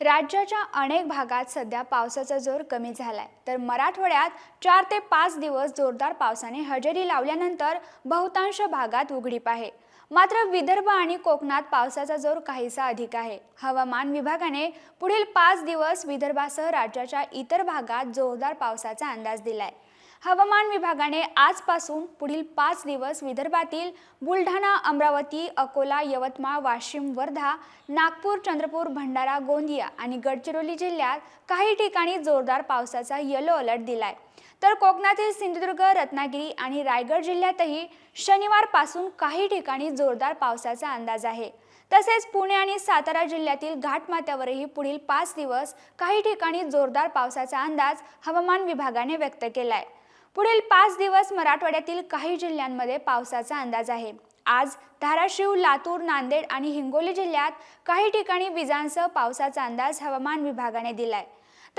राज्याच्या अनेक भागात सध्या पावसाचा जोर कमी झालाय. तर मराठवाड्यात चार ते पाच दिवस जोरदार पावसाने हजेरी लावल्यानंतर बहुतांश भागात उघडीप आहे. मात्र विदर्भ आणि कोकणात पावसाचा जोर काहीसा अधिक आहे. हवामान विभागाने पुढील पाच दिवस विदर्भासह राज्याच्या इतर भागात जोरदार पावसाचा अंदाज दिलाय. हवामान विभागाने आजपासून पुढील पाच दिवस विदर्भातील बुलढाणा अमरावती अकोला यवतमाळ वाशिम वर्धा नागपूर चंद्रपूर भंडारा गोंदिया आणि गडचिरोली जिल्ह्यात काही ठिकाणी जोरदार पावसाचा येलो अलर्ट दिलाय. तर कोकणातील सिंधुदुर्ग रत्नागिरी आणि रायगड जिल्ह्यातही शनिवारपासून काही ठिकाणी जोरदार पावसाचा अंदाज आहे. तसेच पुणे आणि सातारा जिल्ह्यातील घाटमाथ्यावरही पुढील पाच दिवस काही ठिकाणी जोरदार पावसाचा अंदाज हवामान विभागाने व्यक्त केलाय. पुढील पाच दिवस मराठवाड्यातील काही जिल्ह्यांमध्ये पावसाचा अंदाज आहे. आज धाराशिव लातूर नांदेड आणि हिंगोली जिल्ह्यात काही ठिकाणी विजांसह पावसाचा अंदाज हवामान विभागाने दिलाय.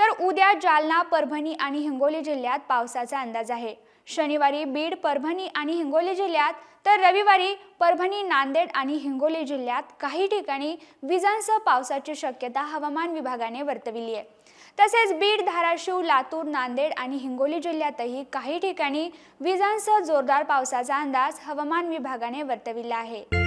तर उद्या जालना परभणी आणि हिंगोली जिल्ह्यात पावसाचा अंदाज आहे. शनिवारी बीड परभणी आणि हिंगोली जिल्ह्यात तर रविवारी परभणी नांदेड आणि हिंगोली जिल्ह्यात काही ठिकाणी विजांसह पावसाची शक्यता हवामान विभागाने वर्तविली आहे. तसेच बीड धाराशिव लातूर नांदेड आणि हिंगोली जिल्ह्यातही काही ठिकाणी विजांसह जोरदार पावसाचा अंदाज हवामान विभागाने वर्तविला आहे.